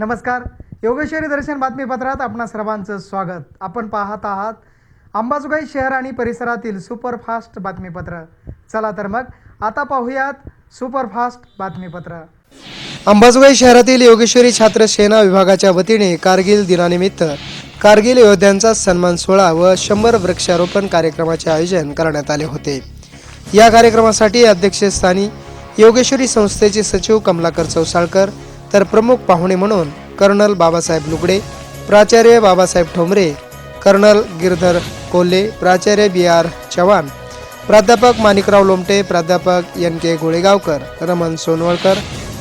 नमस्कार. योगेश्वरी दर्शन बातमीपत्रात आपणा सर्वांचं स्वागत. आपण पाहत आहात अंबाजोगाई शहर आणि परिसरातील सुपरफास्ट बातमीपत्र. चला तर मग आता पाहूयात सुपरफास्ट बातमीपत्र. अंबाजोगाई शहरातील योगेश्वरी छात्र सेना विभागाच्या वतीने कारगिल दिनानिमित्त कारगिल योद्ध्यांचा सन्मान सोहळा व शंभर वृक्षारोपण कार्यक्रमाचे आयोजन करण्यात आले होते. या कार्यक्रमासाठी अध्यक्षस्थानी योगेश्वरी संस्थेचे सचिव कमलाकर चौसाळकर तर प्रमुख पाहुणे म्हणून कर्नल बाबासाहेब लुगडे प्राचार्य बाबासाहेब ठोंबरे कर्नल गिरधर कोल्हे प्राचार्य बी आर चव्हाण प्राध्यापक माणिकराव लोमटे प्राध्यापक एन के गोळेगावकर रमण सोनवळकर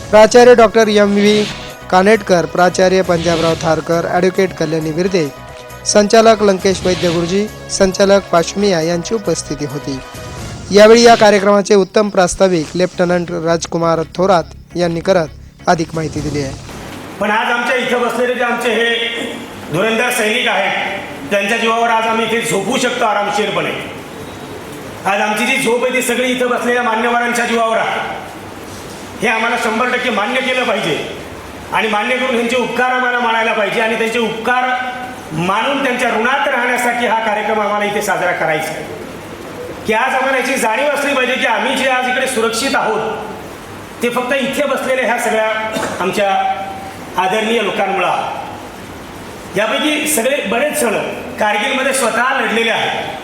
प्राचार्य डॉक्टर एम व्ही कानेटकर प्राचार्य पंजाबराव थारकर ॲडव्होकेट कल्याणी बिर्दे संचालक लंकेश वैद्य गुरुजी संचालक पाशमिया यांची उपस्थिती होती. यावेळी या कार्यक्रमाचे उत्तम प्रास्ताविक लेफ्टनंट राजकुमार थोरात यांनी करत अधिक माहिती दिली आहे. पण आज आमच्या इथं बसलेले जे आमचे हे धुरंधर सैनिक आहेत त्यांच्या जीवावर आज आम्ही इथे झोपू शकतो आरामशीरपणे. आज आमची जी झोप आहे ती सगळी इथं बसलेल्या मान्यवरांच्या जीवावर आहे. हे आम्हाला शंभर टक्के मान्य केलं पाहिजे. आणि मान्य करून त्यांचे उपकार आम्हाला मानायला पाहिजे आणि त्यांचे उपकार मानून त्यांच्या ऋणात राहण्यासाठी हा कार्यक्रम आम्हाला इथे साजरा करायचा आहे. की आज आम्हाला याची जाणीव असली पाहिजे की आम्ही जे आज इकडे सुरक्षित आहोत ते फक्त इथे बसलेल्या ह्या सगळ्या आमच्या आदरणीय लोकांमुळं. यापैकी सगळे बरेच सण कारगिलमध्ये स्वतः लढलेले आहेत.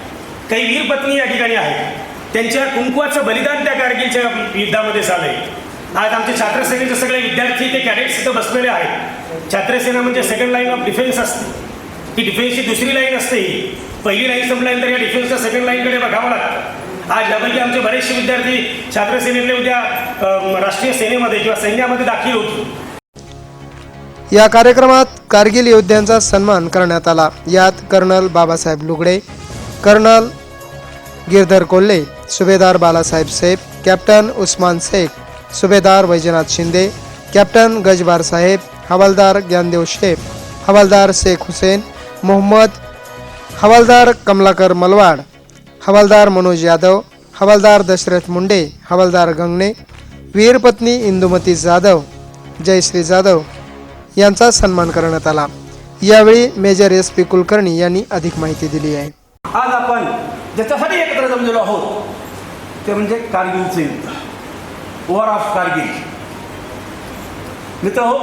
काही वीर पत्नी या ठिकाणी आहेत. त्यांच्या कुंकुवाचं बलिदान त्या कारगिलच्या युद्धामध्ये झालंय. आज आमचे छात्रसेनेचे सगळे विद्यार्थी ते कॅडेट्स इथं बसलेले आहेत. छात्रसेना म्हणजे सेकंड लाईन ऑफ डिफेन्स असते. ही डिफेन्सची दुसरी लाईन असते पहिली लाईन संपल्यानंतर या डिफेन्सच्या सेकंड लाईनकडे बघावं लागतं. आज यापैकी आमचे बरेचसे विद्यार्थी छात्रसेनेतले उद्या राष्ट्रीय सेनेमध्ये किंवा सैन्यामध्ये दाखल होतील. या कार्यक्रमात कारगिल योद्ध्यांचा सन्मान करण्यात आला. यात कर्नल बाबासाहेब लुगडे कर्नल गिरधर कोल्हे सुभेदार बालासाहेब सेफ कॅप्टन उस्मान शेख सुभेदार वैजनाथ शिंदे कॅप्टन गजबार साहेब हवालदार ज्ञानदेव शेख हवालदार शेख हुसेन मोहम्मद हवालदार कमलाकर मलवाड हवालदार मनोज यादव हवालदार दशरथ मुंडे हवालदार गंगणे वीरपत्नी इंदुमती जाधव जयश्री जाधव यांचा सन्मान करण्यात आला. यावेळी मेजर एस पी कुलकर्णी यांनी अधिक माहिती दिली आहे. आज आपण ज्याच्यासाठी एकत्र जमलेलो आहोत ते म्हणजे कारगिलचं युद्ध. वॉर ऑफ कारगिल मित्र हो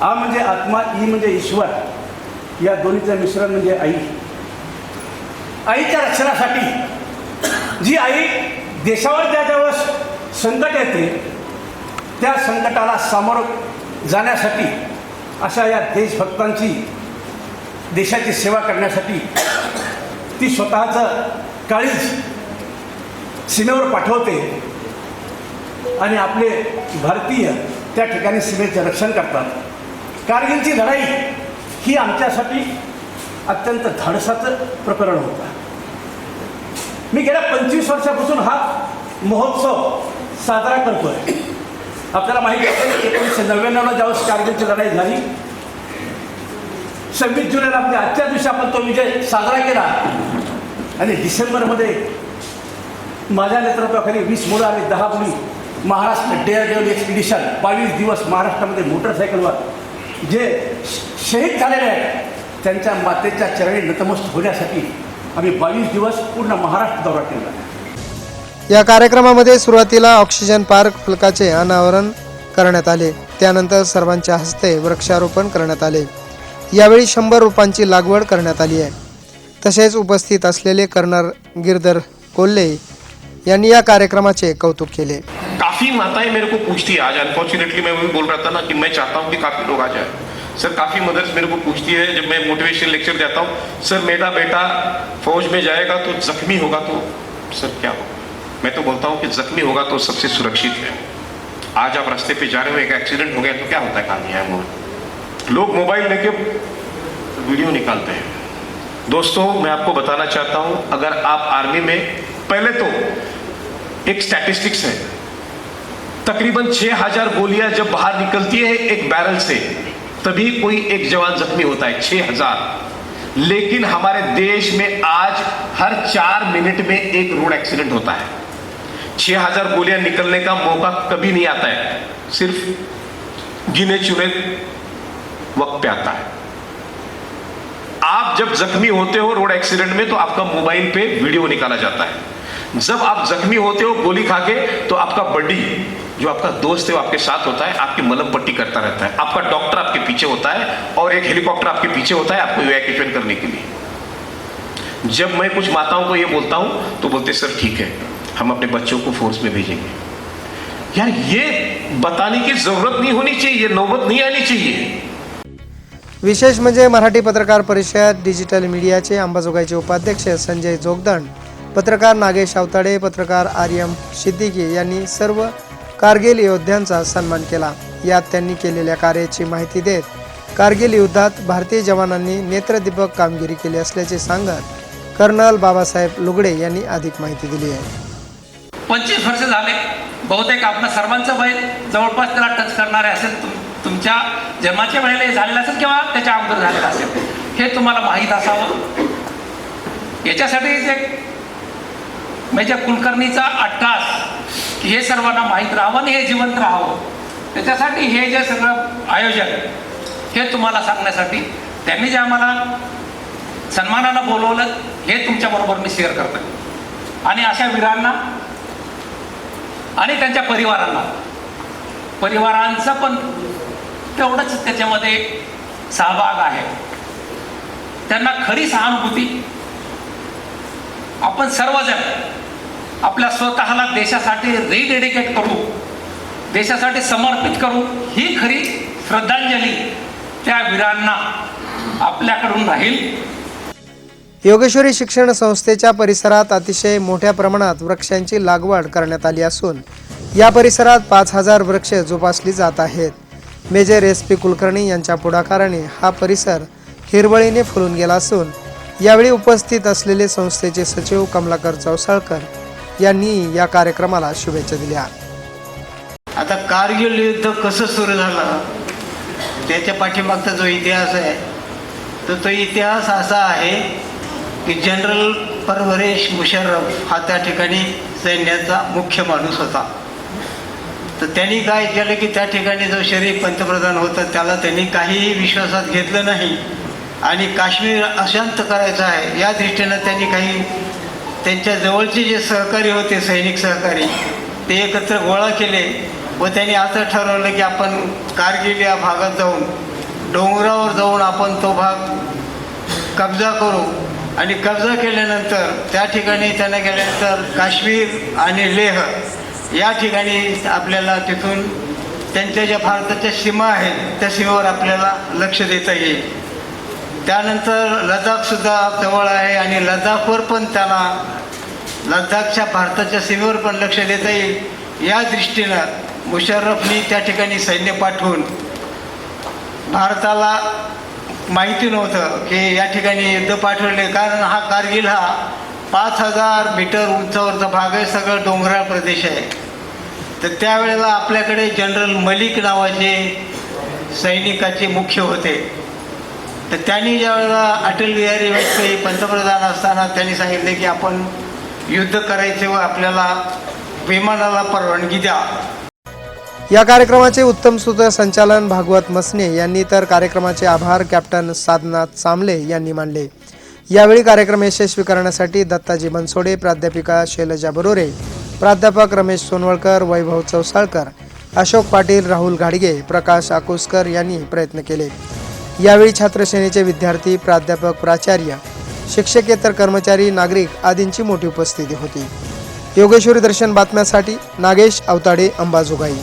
आ म्हणजे आत्मा ई म्हणजे ईश्वर. या दोन्हीचं मिश्रण म्हणजे आई. आईच्या रक्षणासाठी. जी आई देशावर ज्या ज्यावेळेस संकट येते त्या संकटाला सामोरं जाण्यासाठी अशा या देशभक्तांची देशाची सेवा करण्यासाठी ती स्वतःचं काळीज सीमेवर पाठवते आणि आपले भारतीय त्या ठिकाणी सीमेचं रक्षण करतात. कारगिलची लढाई ही आमच्यासाठी अत्यंत धाडसाचं प्रकरण होतं. मी गेल्या पंचवीस वर्षापासून हा महोत्सव साजरा करतोय. आपल्याला माहिती असेल एकोणीसशे नव्याण्णवला ज्यावेळेस कारगिलची लढाई झाली सव्वीस जुलैला म्हणजे आजच्या दिवशी आपण तो विजय साजरा केला. आणि डिसेंबरमध्ये माझ्या नेतृत्वाखाली वीस मुलं आणि दहा मुली महाराष्ट्र डेअर डेवल एक्सपिडिशन बावीस दिवस महाराष्ट्रामध्ये मोटरसायकलवर जे शहीद झालेले आहेत त्यांच्या मातेच्या चरणी नतमस्त होण्यासाठी आम्ही बावीस दिवस पूर्ण महाराष्ट्र दौरा केला. या कार्यक्रमामध्ये सुरुवातीला ऑक्सिजन पार्क फलकाचे अनावरण करण्यात आले. त्यानंतर सर्वांच्या हस्ते वृक्षारोपण करण्यात आले. यावेळी शंभर रोपांची लागवड करण्यात आली आहे. तसेच उपस्थित असलेले कर्नल गिरधर कोल्हे यांनी या कार्यक्रमाचे कौतुक केले. काफी माताएं मेरे को पूछती है आज। अनफॉर्चुनेटली मैं वही बोल रहा था ना कि मैं चाहता हूँ कि काफी लोग आ जाए। सर, काफ़ी मदर्स मेरे को पूछती है जब मैं मोटिवेशन लेक्चर देता हूँ। सर, मेरा बेटा फौज में जाएगा तो जख्मी होगा तो सर, क्या हो मैं तो बोलता हूँ कि जख्मी होगा तो सबसे सुरक्षित है। आज आप रास्ते पे जा रहे हो, एक एक्सीडेंट हो गया तो क्या होता है कहानी है वो लोग मोबाइल लेके वीडियो निकालते हैं। दोस्तों, मैं आपको बताना चाहता हूँ, अगर आप आर्मी में, पहले तो एक स्टैटिस्टिक्स है। तकरीबन 6000 गोलियाँ जब बाहर निकलती है एक बैरल से तभी कोई एक जवान जख्मी होता है 6000 लेकिन हमारे देश में आज हर चार मिनट में एक रोड एक्सीडेंट होता है। 6000 गोलियाँ निकलने का मौका कभी नहीं आता है। सिर्फ़ गिने चुने वक्त पे आता है। आप जब जख्मी होते हो रोड एक्सीडेंट में तो आपका मोबाइल पे वीडियो निकाला जाता है। जब आप जख्मी होते हो गोली खा के तो आपका बड्डी जो आपका दोस्त है, वो आपके साथ होता है, आपकी मलम पट्टी करता रहता है। आपका डॉक्टर पीछे होता है और एक हेलीकॉप्टर आपके पीछे होता है आपको इवैक्यूएशन करने के लिए। जब मैं कुछ माताओं को ये बोलता हूं तो बोलते सर ठीक है हम अपने बच्चों को फोर्स में भेजेंगे। यार ये बताने की जरूरत नहीं होनी चाहिए ये नौबत नहीं आनी चाहिए। विशेष म्हणजे मराठी पत्रकार परिषद डिजिटल मीडियाचे अंबाजोगाईचे उपाध्यक्ष संजय जोगदंड पत्रकार नागेश आवताडे पत्रकार आर्यम सिद्दीकी यांनी सर्व कारगिल योद्ध्यांचा सन्मान केला. यात त्यांनी केलेल्या कार्याची माहिती देत कारगिल युद्धात भारतीय जवानांनी नेत्रदीपक कामगिरी केली असल्याचे सांगत कर्नल बाबासाहेब लुगडे यांनी अधिक माहिती दिली आहे. पंचवीस वर्ष झाले. बहुतेक आपलं सर्वांचं वय जवळपास त्याला टच करणारे असेल. तुम तुमच्या जन्माच्या वेळेला हे झालेलं असेल किंवा त्याच्या अगोदर झालेलं असेल. हे तुम्हाला माहीत असावं. याच्यासाठी जे मेजर कुलकर्णीचा अट्टास हे सर्वांना माहीत राहावं आणि हे जिवंत राहावं. त्याच्यासाठी हे जे सगळं आयोजन हे तुम्हाला सांगण्यासाठी त्यांनी जे आम्हाला सन्मानानं बोलवलं हे तुमच्याबरोबर मी शेअर करतो आणि अशा वीरांना आणि त्यांच्या परिवारांना. परिवारांचं पण तेवढंच त्याच्यामध्ये सहभाग आहे. त्यांना खरी सहानुभूती. आपण सर्वजण आपल्या स्वतःला देशासाठी रिडेडिकेट करू देशासाठी समर्पित करू ही खरी श्रद्धांजली त्या वीरांना आपल्याकडून राहील. योगेश्वरी शिक्षण संस्थेच्या परिसरात अतिशय मोठ्या प्रमाणात वृक्षांची लागवड करण्यात आली असून या परिसरात पाच हजार वृक्ष जोपासली जात आहेत. मेजर एस पी कुलकर्णी यांच्या पुढाकाराने हा परिसर हिरवळीने फुलून गेला असून यावेळी उपस्थित असलेले संस्थेचे सचिव कमलाकर चौसाळकर यांनी या कार्यक्रमाला शुभेच्छा दिल्या. आता कारगिल युद्ध कसं सुरू झालं? त्याच्या पाठीमागचा जो इतिहास आहे तर तो इतिहास असा आहे की जनरल परवरेश मुशर्रफ हा त्या ठिकाणी सैन्याचा मुख्य माणूस होता. तर त्यांनी काय केलं की त्या ठिकाणी जो शरीफ पंतप्रधान होता त्याला त्यांनी काहीही विश्वासात घेतलं नाही. आणि काश्मीर अशांत करायचं आहे या दृष्टीनं त्यांनी काही त्यांच्या जवळचे जे सहकारी होते सैनिक सहकारी ते एकत्र गोळा केले व त्यांनी असं ठरवलं की आपण कारगिल या भागात जाऊन डोंगरावर जाऊन आपण तो भाग कब्जा करू. आणि कब्जा केल्यानंतर त्या ठिकाणी त्यांना गेल्यानंतर काश्मीर आणि लेह या ठिकाणी आपल्याला तिथून त्यांच्या ज्या भारताच्या सीमा आहेत त्या सीमेवर आपल्याला लक्ष देता येईल. त्यानंतर लडाखसुद्धा जवळ आहे आणि लडाखवर पण त्याला लद्दाखच्या भारताच्या सीमेवर पण लक्ष देता येईल. या दृष्टीनं मुशर्रफनी त्या ठिकाणी सैन्य पाठवून भारताला माहिती नव्हतं की या ठिकाणी युद्ध पाठवले. कारण हा कारगिल हा पाच हजार मीटर उंचावरचा भाग आहे. सगळं डोंगराळ प्रदेश आहे. तर त्यावेळेला आपल्याकडे जनरल मलिक नावाचे सैनिकाचे मुख्य होते. तर त्यांनी ज्यावेळेला अटल बिहारी वाजपेयी पंतप्रधान असताना त्यांनी सांगितले की आपण युद्ध करायचे व आपल्याला विमानाला परवानगी द्या. या कार्यक्रमाचे उत्तम सूत्रसंचालन भागवत मसने यांनी तर कार्यक्रमाचे आभार कॅप्टन साधनाथ चांबले यांनी मानले. यावेळी कार्यक्रम यशस्वी करण्यासाठी दत्ताजी बनसोडे प्राध्यापिका शैलजा बरोरे प्राध्यापक रमेश सोनवळकर वैभव चौसाळकर अशोक पाटील राहुल घाडगे प्रकाश आकुसकर यांनी प्रयत्न केले. यावेळी छात्रसेनेचे विद्यार्थी प्राध्यापक प्राचार्य शिक्षकेतर कर्मचारी नागरिक आदींची मोठी उपस्थिती होती. योगेश्वरी दर्शन बातम्यासाठी नागेश अवताडे अंबाजोगाई.